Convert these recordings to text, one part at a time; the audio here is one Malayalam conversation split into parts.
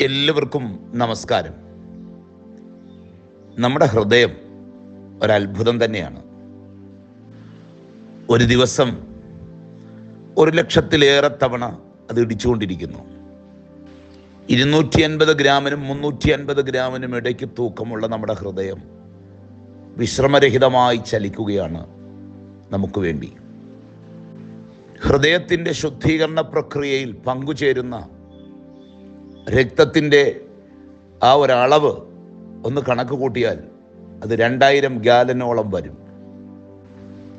എല്ലാവർക്കും നമസ്കാരം. നമ്മുടെ ഹൃദയം ഒരത്ഭുതം തന്നെയാണ്. ഒരു ദിവസം ഒരു ലക്ഷത്തിലേറെ തവണ അത് ഇടിച്ചുകൊണ്ടിരിക്കുന്നു. ഇരുന്നൂറ്റി അൻപത് ഗ്രാമിനും മുന്നൂറ്റി അൻപത് ഗ്രാമിനും ഇടയ്ക്ക് തൂക്കമുള്ള നമ്മുടെ ഹൃദയം വിശ്രമരഹിതമായി ചലിക്കുകയാണ് നമുക്ക് വേണ്ടി. ഹൃദയത്തിന്റെ ശുദ്ധീകരണ പ്രക്രിയയിൽ പങ്കുചേരുന്ന രക്തത്തിന്റെ ആ ഒരളവ് ഒന്ന് കണക്ക് കൂട്ടിയാൽ അത് രണ്ടായിരം ഗാലനോളം വരും.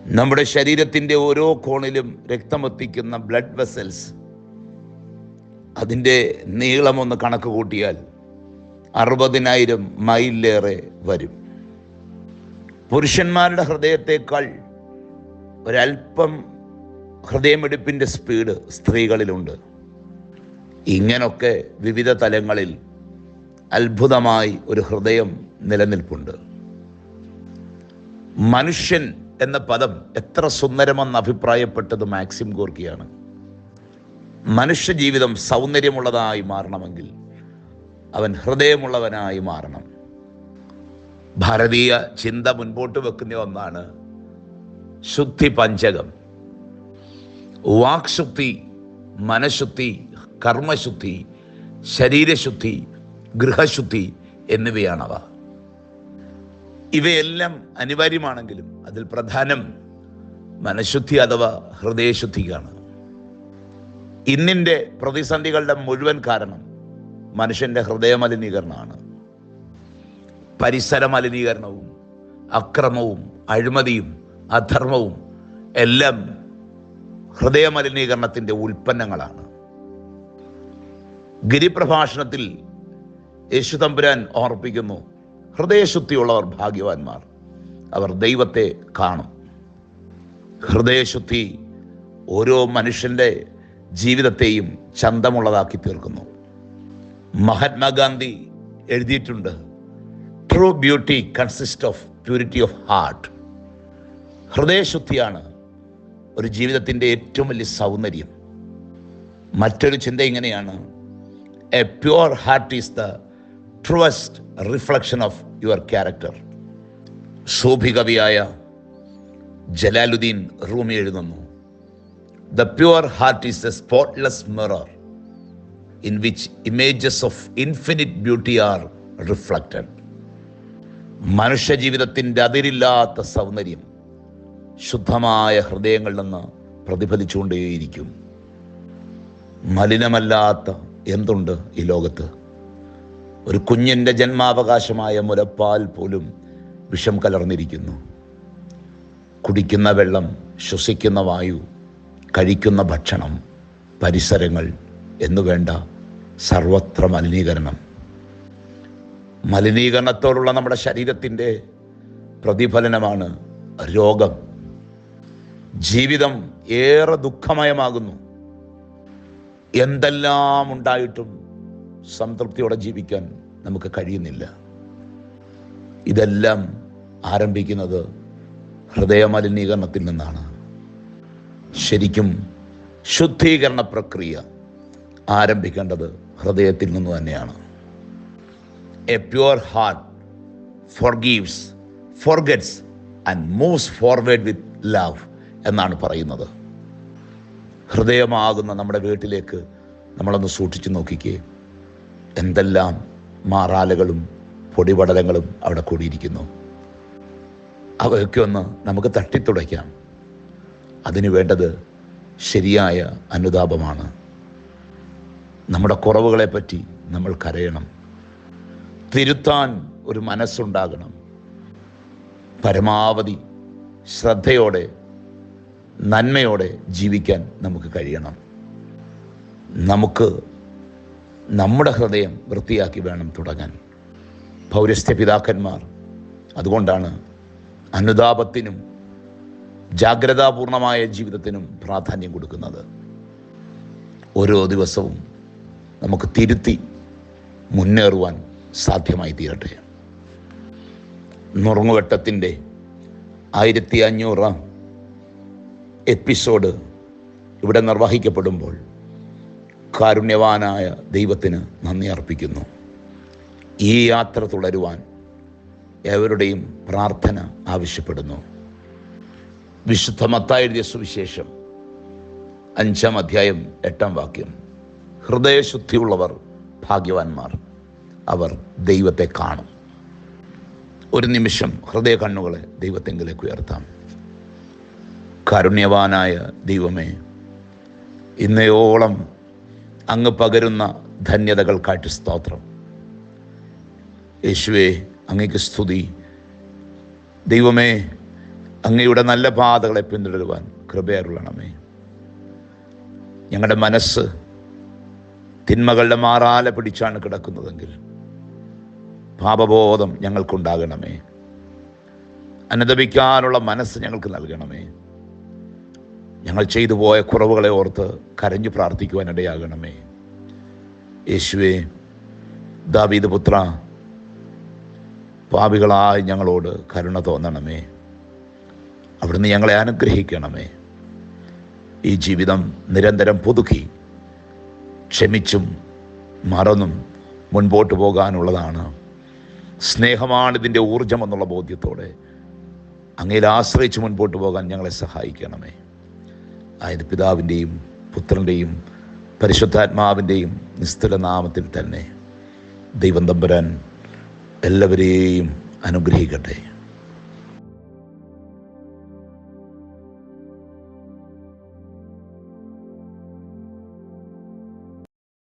നമ്മുടെ ശരീരത്തിന്റെ ഓരോ കോണിലും രക്തമെത്തിക്കുന്ന ബ്ലഡ് വെസൽസ് അതിന്റെ നീളം ഒന്ന് കണക്ക് കൂട്ടിയാൽ അറുപതിനായിരം മൈലിലേറെ വരും. പുരുഷന്മാരുടെ ഹൃദയത്തേക്കാൾ ഒരല്പം ഹൃദയമെടുപ്പിന്റെ സ്പീഡ് സ്ത്രീകളിലുണ്ട്. ഇങ്ങനൊക്കെ വിവിധ തലങ്ങളിൽ അത്ഭുതമായി ഒരു ഹൃദയം നിലനിൽപ്പുണ്ട്. മനുഷ്യൻ എന്ന പദം എത്ര സുന്ദരമെന്ന് അഭിപ്രായപ്പെട്ടത് മാക്സിം ഗോർക്കിയാണ് മനുഷ്യ ജീവിതം സൗന്ദര്യമുള്ളതായി മാറണമെങ്കിൽ അവൻ ഹൃദയമുള്ളവനായി മാറണം. ഭാരതീയ ചിന്ത മുൻപോട്ട് വെക്കുന്ന ഒന്നാണ് ശുദ്ധി പഞ്ചകം വാക്ശുദ്ധി മനഃശുദ്ധി കർമ്മശുദ്ധി ശരീരശുദ്ധി ഗൃഹശുദ്ധി എന്നിവയാണവ. ഇവയെല്ലാം അനിവാര്യമാണെങ്കിലും അതിൽ പ്രധാനം മനഃശുദ്ധി അഥവാ ഹൃദയശുദ്ധിക്കാണ് ഇന്നിന്റെ പ്രതിസന്ധികളുടെ മുഴുവൻ കാരണം മനുഷ്യന്റെ ഹൃദയമലിനീകരണമാണ്. പരിസര മലിനീകരണവും അക്രമവും അഴിമതിയും അധർമ്മവും എല്ലാം ഹൃദയമലിനീകരണത്തിന്റെ ഉൽപ്പന്നങ്ങളാണ്. ഗിരിപ്രഭാഷണത്തിൽ യേശു തമ്പുരാൻ ഓർപ്പിക്കുന്നു. ഹൃദയശുദ്ധിയുള്ളവർ ഭാഗ്യവാന്മാർ. അവർ ദൈവത്തെ കാണും. ഹൃദയശുദ്ധി ഓരോ മനുഷ്യന്റെ ജീവിതത്തെയും ചന്തമുള്ളതാക്കി തീർക്കുന്നു. മഹാത്മാഗാന്ധി എഴുതിയിട്ടുണ്ട് true beauty consist of purity of heart ഹൃദയശുദ്ധിയാണ് ഒരു ജീവിതത്തിന്റെ ഏറ്റവും വലിയ സൗന്ദര്യം. മറ്റൊരു ചിന്ത ഇങ്ങനെയാണ് a pure heart is the truest reflection of your character സൂഫി കവിയായ ജലാലുദ്ദീൻ റൂമി എഴുതുന്നു. The pure heart is a spotless mirror in which images of infinite beauty are reflected മനുഷ്യ ജീവിതത്തിന്റെ അതിരില്ലാത്ത സൗന്ദര്യം ശുദ്ധമായ ഹൃദയങ്ങളിൽ നിന്ന് പ്രതിഫലിച്ചുകൊണ്ടേയിരിക്കും. മലിനമല്ലാത്ത എന്തുണ്ട് ഈ ലോകത്ത്? ഒരു കുഞ്ഞിന്റെ ജന്മാവകാശമായ മുലപ്പാൽ പോലും വിഷം കലർന്നിരിക്കുന്നു. കുടിക്കുന്ന വെള്ളം ശ്വസിക്കുന്ന വായു കഴിക്കുന്ന ഭക്ഷണം പരിസരങ്ങൾ എന്നുവേണ്ട സർവത്ര മലിനീകരണം. മലിനീകരണത്തോടുള്ള നമ്മുടെ ശരീരത്തിന്റെ പ്രതിഫലനമാണ് രോഗം. ജീവിതം ഏറെ ദുഃഖമയമാകുന്നു. എന്തെല്ലാം ഉണ്ടായിട്ടും സംതൃപ്തിയോടെ ജീവിക്കാൻ നമുക്ക് കഴിയുന്നില്ല. ഇതെല്ലാം ആരംഭിക്കുന്നത് ഹൃദയമലിനീകരണത്തിൽ നിന്നാണ്. ശരിക്കും ശുദ്ധീകരണ പ്രക്രിയ ആരംഭിക്കേണ്ടത് ഹൃദയത്തിൽ നിന്ന് തന്നെയാണ്. A pure heart forgives forgets and moves forward with love എന്നാണ് പറയുന്നത്. ഹൃദയമാകുന്ന നമ്മുടെ വീട്ടിലേക്ക് നമ്മളൊന്ന് സൂക്ഷിച്ചു നോക്കിക്കേ. എന്തെല്ലാം മാറാലകളും പൊടിപടലങ്ങളും അവിടെ കൂടിയിരിക്കുന്നു. അവയൊക്കെ ഒന്ന് നമുക്ക് തട്ടിത്തുടയ്ക്കാം. അതിനു വേണ്ടത് ശരിയായ അനുതാപമാണ്. നമ്മുടെ കുറവുകളെ പറ്റി നമ്മൾ കരയണം. തിരുത്താൻ ഒരു മനസ്സുണ്ടാകണം. പരമാവധി ശ്രദ്ധയോടെ നന്മയോടെ ജീവിക്കാൻ നമുക്ക് കഴിയണം. നമുക്ക് നമ്മുടെ ഹൃദയം വൃത്തിയാക്കി വേണം തുടങ്ങാൻ. പൗരസ്ത്യ പിതാക്കന്മാർ അതുകൊണ്ടാണ് അനുതാപത്തിനും ജാഗ്രതാപൂർണമായ ജീവിതത്തിനും പ്രാധാന്യം കൊടുക്കുന്നത്. ഓരോ ദിവസവും നമുക്ക് തിരുത്തി മുന്നേറുവാൻ സാധ്യമായി തീരട്ടെ. നുറുങ്ങുവെട്ടത്തിന്റെ ആയിരത്തി അഞ്ഞൂറാം എപ്പിസോഡ് ഇവിടെ നിർവഹിക്കപ്പെടുമ്പോൾ കാരുണ്യവാനായ ദൈവത്തിന് നന്ദി അർപ്പിക്കുന്നു. ഈ യാത്ര തുടരുവാൻ എവരുടെയും പ്രാർത്ഥന ആവശ്യപ്പെടുന്നു. വിശുദ്ധ മത്തായ സുവിശേഷം അഞ്ചാം അധ്യായം എട്ടാം വാക്യം. ഹൃദയശുദ്ധിയുള്ളവർ ഭാഗ്യവാന്മാർ അവർ ദൈവത്തെ കാണും. ഒരു നിമിഷം ഹൃദയ കണ്ണുകളെ ദൈവത്തെങ്കിലേക്ക് ഉയർത്താം. കാരുണ്യവാനായ ദൈവമേ ഇന്നയോളം അങ്ങ് പകരുന്ന ധന്യതകൾക്കായിട്ട് സ്തോത്രം. യേശുവെ അങ്ങയ്ക്ക് സ്തുതി. ദൈവമേ അങ്ങയുടെ നല്ല പാതകളെ പിന്തുടരുവാൻ കൃപയരുളണമേ ഞങ്ങളുടെ മനസ്സ് തിന്മകളുടെ മാറാല പിടിച്ചാണ് കിടക്കുന്നതെങ്കിൽ പാപബോധം ഞങ്ങൾക്കുണ്ടാകണമേ. അനുദപിക്കാനുള്ള മനസ്സ് ഞങ്ങൾക്ക് നൽകണമേ. ഞങ്ങൾ ചെയ്തു പോയ കുറവുകളെ ഓർത്ത് കരഞ്ഞു പ്രാർത്ഥിക്കുവാൻ ഇടയാകണമേ. യേശുവേ ദാവീദ് പുത്ര പാപികളായി ഞങ്ങളോട് കരുണ തോന്നണമേ. അവിടുന്ന് ഞങ്ങളെ അനുഗ്രഹിക്കണമേ. ഈ ജീവിതം നിരന്തരം പുതുക്കി ക്ഷമിച്ചും മറന്നും മുൻപോട്ട് പോകാനുള്ളതാണ്. സ്നേഹമാണ് ഇതിന്റെ ഊർജം എന്നുള്ള ബോധ്യത്തോടെ അങ്ങയിൽ ആശ്രയിച്ച് മുൻപോട്ട് പോകാൻ ഞങ്ങളെ സഹായിക്കണമേ. ആയത് പിതാവിന്റെയും പുത്രന്റെയും പരിശുദ്ധാത്മാവിന്റെയും നിസ്തുല നാമത്തിൽ തന്നെ ദൈവം തമ്പുരാൻ എല്ലാവരെയും അനുഗ്രഹിക്കട്ടെ.